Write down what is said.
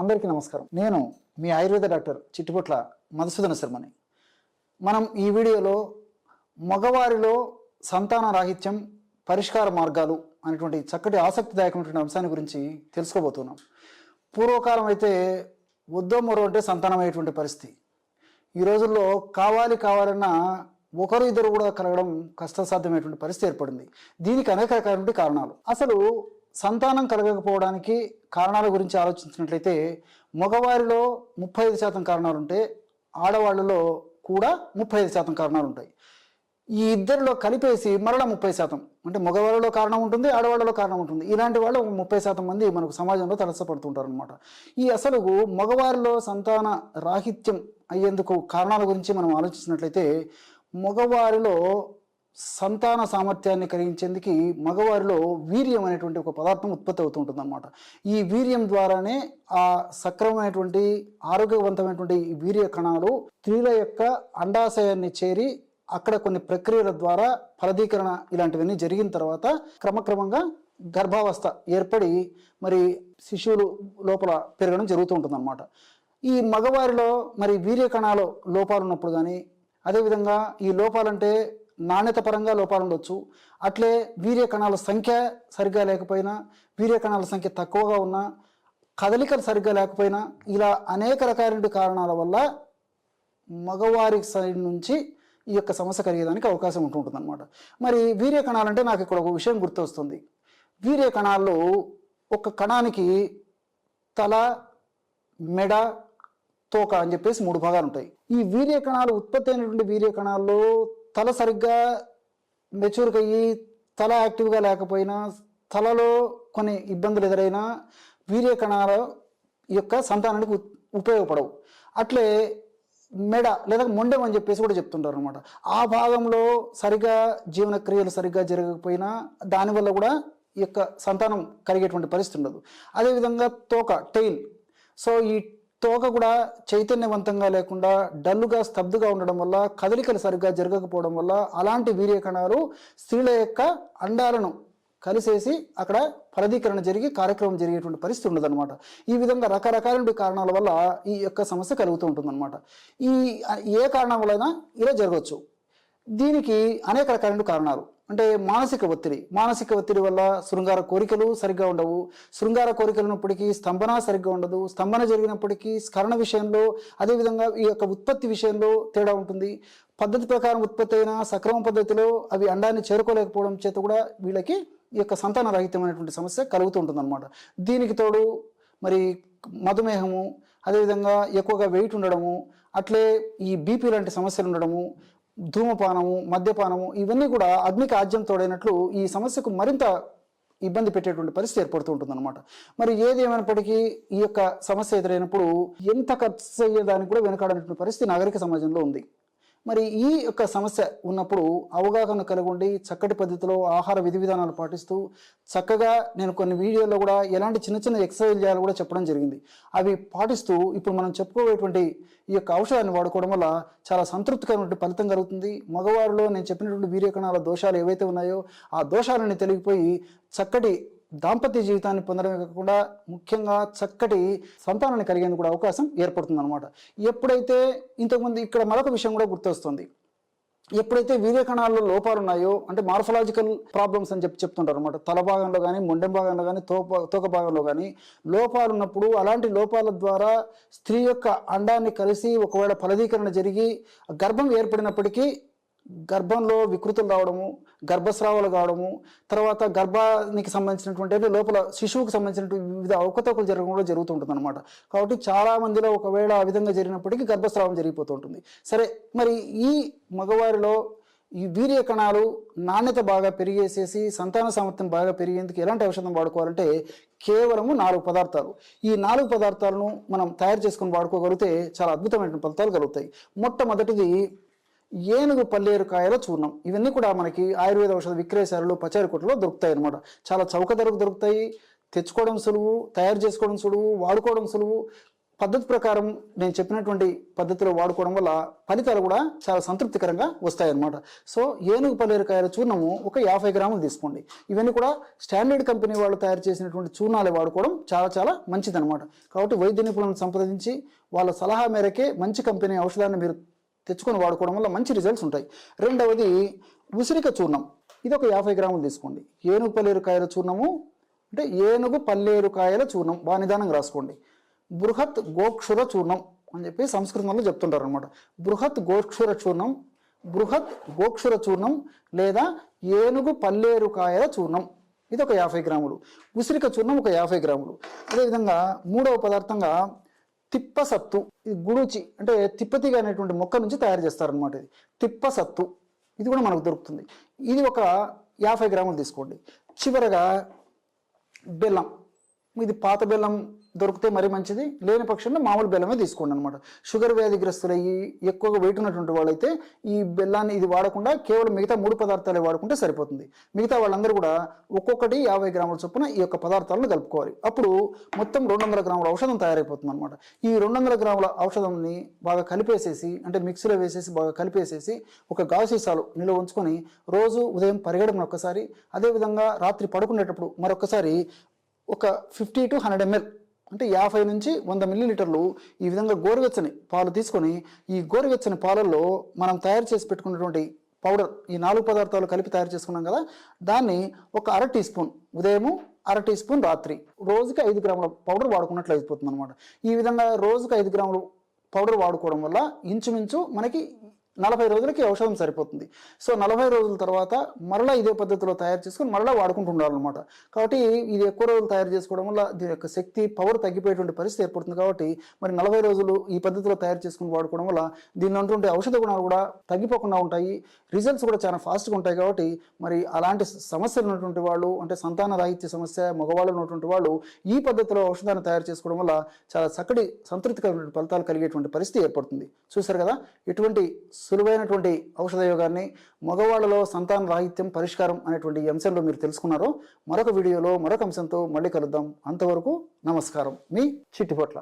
అందరికీ నమస్కారం. నేను మీ ఆయుర్వేద డాక్టర్ చిట్టుపట్ల మధుసూదన శర్మని. మనం ఈ వీడియోలో మగవారిలో సంతాన రాహిత్యం పరిష్కార మార్గాలు అనేటువంటి చక్కటి ఆసక్తిదాయకమైనటువంటి అంశాన్ని గురించి తెలుసుకోబోతున్నాం. పూర్వకాలం అయితే వద్దో మరో అంటే సంతానమయ్యేటువంటి పరిస్థితి. ఈ రోజుల్లో కావాలి కావాలన్నా ఒకరు ఇద్దరు కూడా కలగడం కష్టసాధ్యమైనటువంటి పరిస్థితి ఏర్పడింది. దీనికి అనేక రకాలైనటువంటి కారణాలు. అసలు సంతానం కలగకపోవడానికి కారణాల గురించి ఆలోచించినట్లయితే మగవారిలో ముప్పై ఐదు శాతం కారణాలు ఉంటే ఆడవాళ్ళలో కూడా ముప్పై ఐదు శాతం కారణాలు ఉంటాయి. ఈ ఇద్దరిలో కలిపేసి మరలా ముప్పై శాతం. అంటే మగవాళ్ళలో కారణం ఉంటుంది ఆడవాళ్ళలో కారణం ఉంటుంది. ఇలాంటి వాళ్ళు ముప్పై శాతం మంది మనకు సమాజంలో తలసపడుతుంటారు అనమాట ఈ అసలు మగవారిలో సంతాన రాహిత్యం అయ్యేందుకు కారణాల గురించి మనం ఆలోచించినట్లయితే మగవారిలో సంతాన సామర్థ్యాన్ని కలిగించేందుకు మగవారిలో వీర్యం అనేటువంటి ఒక పదార్థం ఉత్పత్తి అవుతుంటుంది అనమాట ఈ వీర్యం ద్వారానే ఆ సక్రమమైనటువంటి ఆరోగ్యవంతమైనటువంటి ఈ వీర్య కణాలు స్త్రీల యొక్క అండాశయాన్ని చేరి అక్కడ కొన్ని ప్రక్రియల ద్వారా ఫలదీకరణ ఇలాంటివన్నీ జరిగిన తర్వాత క్రమక్రమంగా గర్భావస్థ ఏర్పడి మరి శిశువులు లోపల పెరగడం జరుగుతూ ఉంటుంది అన్నమాట ఈ మగవారిలో మరి వీర్య కణాలు లోపాలు ఉన్నప్పుడు కానీ అదేవిధంగా ఈ లోపాలంటే నాణ్యత పరంగా లోపాలు ఉండొచ్చు. అట్లే వీర్య కణాల సంఖ్య సరిగ్గా లేకపోయినా వీర్య కణాల సంఖ్య తక్కువగా ఉన్నా కదలికలు సరిగ్గా లేకపోయినా ఇలా అనేక రకాలైన కారణాల వల్ల మగవారి సైడ్ నుంచి ఈ యొక్క సమస్య కలిగేదానికి అవకాశం ఉంటుంటుంది అనమాట మరి వీర్య కణాలంటే నాకు ఇక్కడ ఒక విషయం గుర్తొస్తుంది. వీర్య కణాల్లో ఒక కణానికి తల మెడ తోక అని చెప్పేసి మూడు భాగాలు ఉంటాయి. ఈ వీర్య కణాలు ఉత్పత్తి అయినటువంటి వీర్య కణాల్లో తల సరిగ్గా మెచ్యూర్గా అయ్యి తల యాక్టివ్గా లేకపోయినా తలలో కొన్ని ఇబ్బందులు ఎదురైనా వీర్య కణాల యొక్క సంతానానికి ఉపయోగపడవు. అట్లే మెడ లేదా మొండెం అని చెప్పేసి కూడా చెప్తుంటారు అనమాట ఆ భాగంలో సరిగా జీవన క్రియలు సరిగ్గా జరగకపోయినా దానివల్ల కూడా ఈ యొక్క సంతానం కలిగేటువంటి పరిస్థితి ఉండదు. అదేవిధంగా తోక టెయిల్ సో ఈ తోక కూడా చైతన్యవంతంగా లేకుండా డల్లుగా స్తబ్దుగా ఉండడం వల్ల కదలికలు సరిగ్గా జరగకపోవడం వల్ల అలాంటి వీర్యకణాలు స్త్రీల యొక్క అండాలను కలిసేసి అక్కడ ఫలదీకరణ జరిగి కార్యక్రమం జరిగేటువంటి పరిస్థితి ఉండదన్నమాట. ఈ విధంగా రకరకాల కారణాల వల్ల ఈ యొక్క సమస్య కలుగుతూ ఉంటుందన్నమాట. ఈ ఏ కారణం వలన ఇలా జరగవచ్చు? దీనికి అనేక రకాలైన కారణాలు. అంటే మానసిక ఒత్తిడి. మానసిక ఒత్తిడి వల్ల శృంగార కోరికలు సరిగ్గా ఉండవు. శృంగార కోరికలు ఉన్నప్పటికీ స్తంభన సరిగ్గా ఉండదు. స్తంభన జరిగినప్పటికీ స్కరణ విషయంలో అదేవిధంగా ఈ యొక్క ఉత్పత్తి విషయంలో తేడా ఉంటుంది. పద్ధతి ప్రకారం ఉత్పత్తి అయిన సక్రమ పద్ధతిలో అవి అండాన్ని చేరుకోలేకపోవడం చేత కూడా వీళ్ళకి ఈ యొక్క సంతాన రహితమైనటువంటి సమస్య కలుగుతూ ఉంటుందన్నమాట. దీనికి తోడు మరి మధుమేహము అదేవిధంగా ఎక్కువగా వెయిట్ ఉండడము అట్లే ఈ బీపీ లాంటి సమస్యలు ఉండడము ధూమపానము మద్యపానము ఇవన్నీ కూడా అగ్నికి ఆజ్యం తోడైనట్లు ఈ సమస్యకు మరింత ఇబ్బంది పెట్టేటువంటి పరిస్థితి ఏర్పడుతూ ఉంటుందన్నమాట. మరి ఏది ఏమైనప్పటికీ ఈ యొక్క సమస్య ఎదురైనప్పుడు ఎంత ఖర్చు అయ్యేదానికి కూడా వెనకాడనటువంటి పరిస్థితి నాగరిక సమాజంలో ఉంది. మరి ఈ యొక్క సమస్య ఉన్నప్పుడు అవగాహన కలిగి ఉండి చక్కటి పద్ధతిలో ఆహార విధి విధానాలు పాటిస్తూ చక్కగా నేను కొన్ని వీడియోల్లో కూడా ఎలాంటి చిన్న చిన్న ఎక్సర్సైజ్ చేయాలో కూడా చెప్పడం జరిగింది. అవి పాటిస్తూ ఇప్పుడు మనం చెప్పుకోబోయేటువంటి ఈ యొక్క ఔషధాన్ని వాడుకోవడం వల్ల చాలా సంతృప్తికరమైన ఫలితం కలుగుతుంది. మగవారిలో నేను చెప్పినటువంటి వీర్యకణాల దోషాలు ఏవైతే ఉన్నాయో ఆ దోషాలని తెలిగిపోయి చక్కటి దాంపత్య జీవితాన్ని పొందడమే కాకుండా ముఖ్యంగా చక్కటి సంతానాన్ని కలిగేందుకు కూడా అవకాశం ఏర్పడుతుంది అనమాట ఎప్పుడైతే ఇంతకుముందు ఇక్కడ మరొక విషయం కూడా గుర్తొస్తుంది. ఎప్పుడైతే వీర్యకణాల్లో లోపాలు ఉన్నాయో అంటే మార్ఫలాజికల్ ప్రాబ్లమ్స్ అని చెప్పి చెప్తుంటారు అనమాట తల భాగంలో కానీ మొండెం భాగంలో కానీ తోక తోక భాగంలో కానీ లోపాలు ఉన్నప్పుడు అలాంటి లోపాల ద్వారా స్త్రీ యొక్క అండాన్ని కలిసి ఒకవేళ ఫలదీకరణ జరిగి గర్భం ఏర్పడినప్పటికీ గర్భంలో వికృతులు రావడము గర్భస్రావాలు కావడము తర్వాత గర్భానికి సంబంధించినటువంటి అంటే లోపల శిశువుకు సంబంధించినటువంటి వివిధ అవకతవకలు జరగడం కూడా జరుగుతుంటుంది అనమాట కాబట్టి చాలా మందిలో ఒకవేళ ఆ విధంగా జరిగినప్పటికీ గర్భస్రావం జరిగిపోతుంటుంది సరే మరి ఈ మగవారిలో ఈ వీర్య కణాలు నాణ్యత బాగా పెరిగేసేసి సంతాన సామర్థ్యం బాగా పెరిగేందుకు ఎలాంటి ఔషధం వాడుకోవాలంటే కేవలము నాలుగు పదార్థాలు. ఈ నాలుగు పదార్థాలను మనం తయారు చేసుకొని వాడుకోగలిగితే చాలా అద్భుతమైన ఫలితాలు కలుగుతాయి. మొట్టమొదటిది ఏనుగు పల్లేరు కాయల చూర్ణం. ఇవన్నీ కూడా మనకి ఆయుర్వేద ఔషధ విక్రయశాలలో పచారి కొట్టులో దొరుకుతాయి అనమాట చాలా చౌక ధరకు దొరుకుతాయి. తెచ్చుకోవడం సులువు తయారు చేసుకోవడం సులువు వాడుకోవడం సులువు. పద్ధతి ప్రకారం నేను చెప్పినటువంటి పద్ధతిలో వాడుకోవడం వల్ల ఫలితాలు కూడా చాలా సంతృప్తికరంగా వస్తాయన్నమాట సో ఏనుగు పల్లేరుకాయల చూర్ణము ఒక యాభై గ్రాములు తీసుకోండి. ఇవన్నీ కూడా స్టాండర్డ్ కంపెనీ వాళ్ళు తయారు చేసినటువంటి చూర్ణాలు వాడుకోవడం చాలా చాలా మంచిదన్నమాట. కాబట్టి వైద్య నిపుణులను సంప్రదించి వాళ్ళ సలహా మేరకే మంచి కంపెనీ ఔషధాన్ని మీరు తెచ్చుకొని వాడుకోవడం వల్ల మంచి రిజల్ట్స్ ఉంటాయి. రెండవది ఉసిరిక చూర్ణం. ఇది ఒక యాభై గ్రాములు తీసుకోండి. ఏనుగు పల్లేరుకాయల చూర్ణము అంటే ఏనుగు పల్లేరుకాయల చూర్ణం. బాగా నిదానంగా రాసుకోండి. బృహత్ గోక్షుర చూర్ణం అని చెప్పి సంస్కృతంలో చెప్తుంటారు అనమాట బృహత్ గోక్షుర చూర్ణం బృహత్ గోక్షుర చూర్ణం లేదా ఏనుగు పల్లేరుకాయల చూర్ణం. ఇది ఒక యాభై గ్రాములు. ఉసిరిక చూర్ణం ఒక యాభై గ్రాములు. అదేవిధంగా మూడవ పదార్థంగా తిప్పసత్తు ఇది గుడుచి అంటే తిప్పతిగ అనేటువంటి మొక్క నుంచి తయారు చేస్తారనమాట ఇది. తిప్పసత్తు ఇది కూడా మనకు దొరుకుతుంది. ఇది ఒక యాభై గ్రాములు తీసుకోండి. చివరగా బెల్లం. ఇది పాత బెల్లం దొరికితే మరీ మంచిది. లేని పక్షంలో మామూలు బెల్లమే తీసుకోండి అనమాట షుగర్ వ్యాధిగ్రస్తులయ్యి ఎక్కువగా వెయిట్ ఉన్నటువంటి వాళ్ళైతే ఈ బెల్లాన్ని ఇది వాడకుండా కేవలం మిగతా మూడు పదార్థాలే వాడుకుంటే సరిపోతుంది. మిగతా వాళ్ళందరూ కూడా ఒక్కొక్కటి యాభై గ్రాముల చొప్పున ఈ యొక్క పదార్థాలను కలుపుకోవాలి. అప్పుడు మొత్తం రెండు వందల గ్రాముల ఔషధం తయారైపోతుంది అనమాట ఈ రెండు వందల గ్రాముల ఔషధంని బాగా కలిపేసేసి అంటే మిక్సీలో వేసేసి బాగా కలిపేసేసి ఒక గాజు సీసాలు నిల్వ ఉంచుకొని రోజు ఉదయం పరిగెడమని ఒక్కసారి అదేవిధంగా రాత్రి పడుకునేటప్పుడు మరొకసారి ఒక ఫిఫ్టీ టు హండ్రెడ్ ఎంఎల్ అంటే యాభై నుంచి వంద మిల్లీలీటర్లు ఈ విధంగా గోరువెచ్చని పాలు తీసుకొని ఈ గోరువెచ్చని పాలల్లో మనం తయారు చేసి పెట్టుకున్నటువంటి పౌడర్ ఈ నాలుగు పదార్థాలు కలిపి తయారు చేసుకున్నాం కదా దాన్ని ఒక అర టీ స్పూన్ ఉదయము అర టీ స్పూన్ రాత్రి రోజుకి ఐదు గ్రాముల పౌడర్ వాడుకున్నట్లు అయిపోతుంది అనమాట ఈ విధంగా రోజుకి ఐదు గ్రాములు పౌడర్ వాడుకోవడం వల్ల ఇంచుమించు మనకి నలభై రోజులకి ఔషధం సరిపోతుంది. సో నలభై రోజుల తర్వాత మరలా ఇదే పద్ధతిలో తయారు చేసుకుని మరలా వాడుకుంటూ ఉండాలన్నమాట కాబట్టి ఇది ఎక్కువ రోజులు తయారు చేసుకోవడం వల్ల దీని యొక్క శక్తి పవర్ తగ్గిపోయేటువంటి పరిస్థితి ఏర్పడుతుంది కాబట్టి మరి నలభై రోజులు ఈ పద్ధతిలో తయారు చేసుకుని వాడుకోవడం వల్ల దీనిలో ఉన్నటువంటి ఔషధ గుణాలు కూడా తగ్గిపోకుండా ఉంటాయి. రిజల్ట్స్ కూడా చాలా ఫాస్ట్గా ఉంటాయి కాబట్టి మరి అలాంటి సమస్యలు ఉన్నటువంటి వాళ్ళు అంటే సంతాన రాహిత్య సమస్య మగవాళ్ళు ఉన్నటువంటి వాళ్ళు ఈ పద్ధతిలో ఔషధాన్ని తయారు చేసుకోవడం వల్ల చాలా చక్కటి సంతృప్తికరమైన ఫలితాలు కలిగేటువంటి పరిస్థితి ఏర్పడుతుంది. చూశారు కదా? ఇటువంటి సులువైనటువంటి ఔషధ యోగాన్ని మగవాళ్ళలో సంతాన రాహిత్యం పరిష్కారం అనేటువంటి అంశంలో మీరు తెలుసుకున్నారో. మరొక వీడియోలో మరొక అంశంతో మళ్ళీ కలుద్దాం. అంతవరకు నమస్కారం. మీ చిట్టిపొట్ల.